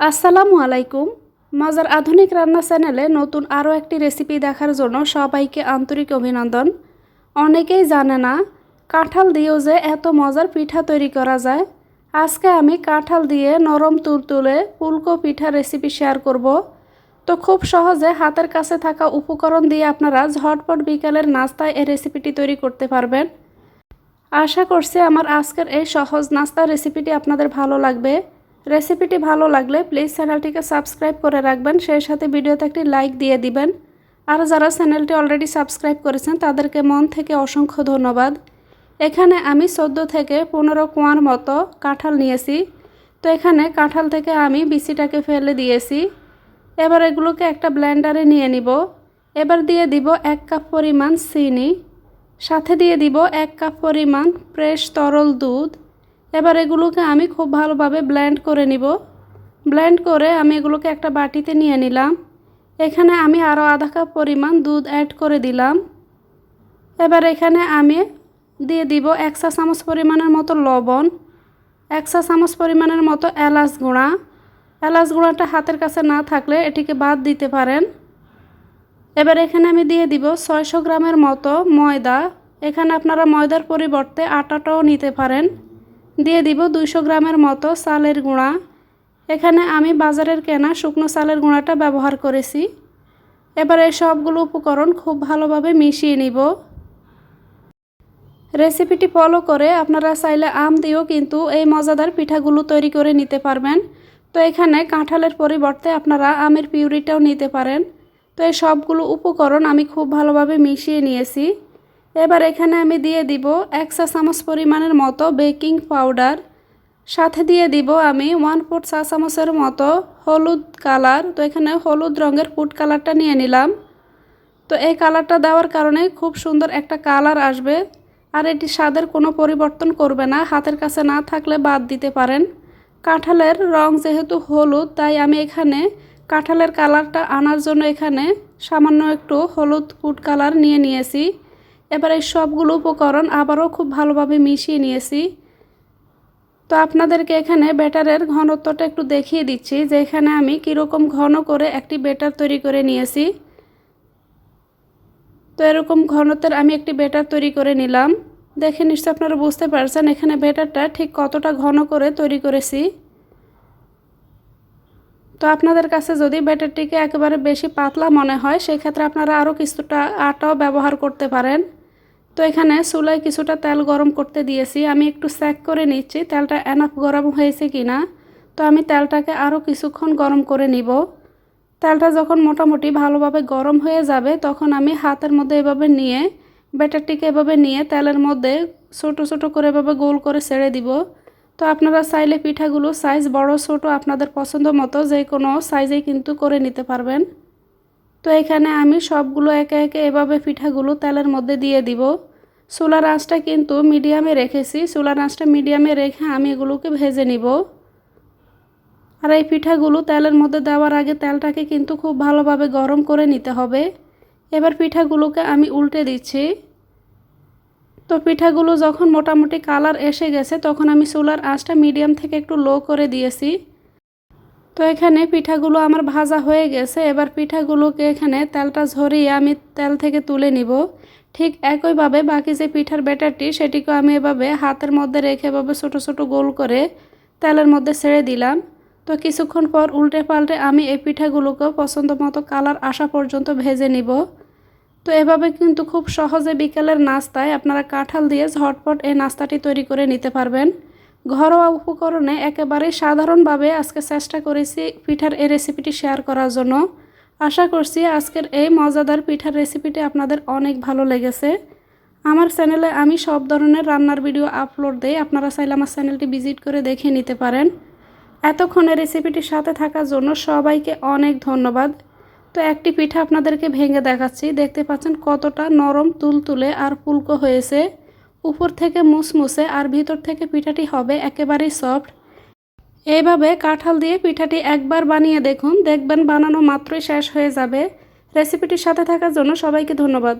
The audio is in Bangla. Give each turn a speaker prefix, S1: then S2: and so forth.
S1: আসসালামু আলাইকুম। মজার আধুনিক রান্না চ্যানেলে নতুন আরও একটি রেসিপি দেখার জন্য সবাইকে আন্তরিক অভিনন্দন। অনেকেই জানে না, কাঁঠাল দিয়েও যে এত মজার পিঠা তৈরি করা যায়। আজকে আমি কাঁঠাল দিয়ে নরম তুলতুলে ফুলকো পিঠা রেসিপি শেয়ার করব। তো খুব সহজে হাতের কাছে থাকা উপকরণ দিয়ে আপনারা ঝটপট বিকালের নাস্তায় এই রেসিপিটি তৈরি করতে পারবেন। আশা করছি আমার আজকের এই সহজ নাস্তা রেসিপিটি আপনাদের ভালো লাগবে। রেসিপিটি ভালো লাগলে প্লিজ চ্যানেলটিকে সাবস্ক্রাইব করে রাখবেন। সেই সাথে ভিডিওতে একটি লাইক দিয়ে দিবেন। আর যারা চ্যানেলটি অলরেডি সাবস্ক্রাইব করেছেন, তাদেরকে মন থেকে অসংখ্য ধন্যবাদ। এখানে আমি চোদ্দ থেকে পনেরো কোয়ার মতো কাঁঠাল নিয়েছি। তো এখানে কাঁঠাল থেকে আমি বিচিটাকে ফেলে দিয়েছি। এবার এগুলোকে একটা ব্লেন্ডারে নিয়ে নিব। এবার দিয়ে দিব এক কাপ পরিমাণ চিনি। সাথে দিয়ে দিব এক কাপ পরিমাণ ফ্রেশ তরল দুধ। এবার এগুলোকে আমি খুব ভালোভাবে ব্লেন্ড করে নিব। ব্লেন্ড করে আমি এগুলোকে একটা বাটিতে নিয়ে নিলাম। এখানে আমি আরও আধা কাপ পরিমাণ দুধ অ্যাড করে দিলাম। এবার এখানে আমি দিয়ে দিব এক চা চামচ পরিমাণের মতো লবণ, এক চা চামচ পরিমাণের মতো এলাচ গুঁড়া। এলাচ গুঁড়াটা হাতের কাছে না থাকলে এটিকে বাদ দিতে পারেন। এবার এখানে আমি দিয়ে দিব ছয়শো গ্রামের মতো ময়দা। এখানে আপনারা ময়দার পরিবর্তে আটাটাও নিতে পারেন। দিয়ে দিব দুইশো গ্রামের মতো চালের গুঁড়া। এখানে আমি বাজারের কেনা শুকনো চালের গুঁড়াটা ব্যবহার করেছি। এবার এই সবগুলো উপকরণ খুব ভালোভাবে মিশিয়ে নিব। রেসিপিটি ফলো করে আপনারা চাইলে আম দিয়েও কিন্তু এই মজাদার পিঠাগুলো তৈরি করে নিতে পারবেন। তো এখানে কাঁঠালের পরিবর্তে আপনারা আমের পিউরিটাও নিতে পারেন। তো এই সবগুলো উপকরণ আমি খুব ভালোভাবে মিশিয়ে নিয়েছি। এবার এখানে আমি দিয়ে দিব এক চা চামচ পরিমাণের মতো বেকিং পাউডার। সাথে দিয়ে দিব আমি ওয়ান ফুট চা চামচের মতো হলুদ কালার। তো এখানে হলুদ রঙের ফুড কালারটা নিয়ে নিলাম। তো এই কালারটা দেওয়ার কারণে খুব সুন্দর একটা কালার আসবে। আর এটি স্বাদের কোনো পরিবর্তন করবে না, হাতের কাছে না থাকলে বাদ দিতে পারেন। কাঁঠালের রং যেহেতু হলুদ, তাই আমি এখানে কাঁঠালের কালারটা আনার জন্য এখানে সামান্য একটু হলুদ ফুড কালার নিয়ে নিয়েছি। এবার এই সবগুলো উপকরণ আবারও খুব ভালোভাবে মিশিয়ে নিয়েছি। তো আপনাদেরকে এখানে ব্যাটারের ঘনত্বটা একটু দেখিয়ে দিচ্ছি যে এখানে আমি কীরকম ঘন করে একটি ব্যাটার তৈরি করে নিয়েছি। তো এরকম ঘনত্বের আমি একটি ব্যাটার তৈরি করে নিলাম। দেখে নিশ্চয় আপনারা বুঝতে পারছেন এখানে ব্যাটারটা ঠিক কতটা ঘন করে তৈরি করেছি। তো আপনাদের কাছে যদি ব্যাটারটিকে একেবারে বেশি পাতলা মনে হয়, সেক্ষেত্রে আপনারা আরও কিছুটা আটাও ব্যবহার করতে পারেন। তো এখানে চুলায় কিছুটা তেল গরম করতে দিয়েছি। আমি একটু স্যাক করে নিচ্ছি। তেলটা এনাফ গরম হয়েছে কি না তো আমি তেলটাকে আরও কিছুক্ষণ গরম করে নিব। তেলটা যখন মোটামুটি ভালোভাবে গরম হয়ে যাবে, তখন আমি হাতের মধ্যে এভাবে নিয়ে, ব্যাটারটিকে এভাবে নিয়ে তেলের মধ্যে ছোটো ছোটো করে এভাবে গোল করে ছেড়ে দিব। তো আপনারা চাইলে পিঠাগুলো সাইজ বড়, ছোট আপনাদের পছন্দ মতো যে কোনো সাইজেই কিন্তু করে নিতে পারবেন। তো এখানে আমি সবগুলো একে একে এভাবে পিঠাগুলো তেলের মধ্যে দিয়ে দিব। চুলার আঁচটা কিন্তু মিডিয়ামে রেখেছি। চুলার আঁচটা মিডিয়ামে রেখে আমি এগুলোকে ভেজে নিব। আর এই পিঠাগুলো তেলের মধ্যে দেওয়ার আগে তেলটাকে কিন্তু খুব ভালোভাবে গরম করে নিতে হবে। এবার পিঠাগুলোকে আমি উল্টে দিচ্ছি। তো পিঠাগুলো যখন মোটামুটি কালার এসে গেছে, তখন আমি চুলার আঁচটা মিডিয়াম থেকে একটু লো করে দিয়েছি। তো এখানে পিঠাগুলো আমার ভাজা হয়ে গেছে। এবার পিঠাগুলোকে এখানে তেলটা ঝরিয়ে আমি তেল থেকে তুলে নিব। ঠিক একইভাবে বাকি যে পিঠার ব্যাটারটি, সেটিকে আমি এভাবে হাতের মধ্যে রেখে এভাবে ছোটো ছোটো গোল করে তেলের মধ্যে ছেড়ে দিলাম। তো কিছুক্ষণ পর উল্টে পাল্টে আমি এই পিঠাগুলোকেও পছন্দ মতো কালার আসা পর্যন্ত ভেজে নিব। তো এভাবে কিন্তু খুব সহজে বিকেলের নাস্তায় আপনারা কাঁঠাল দিয়ে ঝটপট এই নাস্তাটি তৈরি করে নিতে পারবেন। ঘরোয়া উপকরণে একেবারেই সাধারণভাবে আজকে চেষ্টা করেছি পিঠার এই রেসিপিটি শেয়ার করার জন্য। আশা করছি আজকের এই মজাদার পিঠার রেসিপিটি আপনাদের অনেক ভালো লেগেছে। আমার চ্যানেলে আমি সব ধরনের রান্নার ভিডিও আপলোড দেই, আপনারা চাইলে আমার চ্যানেলটি ভিজিট করে দেখে নিতে পারেন। এতক্ষণে রেসিপিটির সাথে থাকার জন্য সবাইকে অনেক ধন্যবাদ। তো একটি পিঠা আপনাদেরকে ভেঙে দেখাচ্ছি, দেখতে পাচ্ছেন কতটা নরম, তুলতুলে আর ফুলকো হয়েছে। উপর থেকে মুসমুসে আর ভিতর থেকে পিঠাটি হবে একেবারেই সফট। এইভাবে কাঁঠাল দিয়ে পিঠাটি একবার বানিয়ে দেখুন। দেখবেন বানানো মাত্রই শেষ হয়ে যাবে। রেসিপিটির সাথে থাকার জন্য সবাইকে ধন্যবাদ।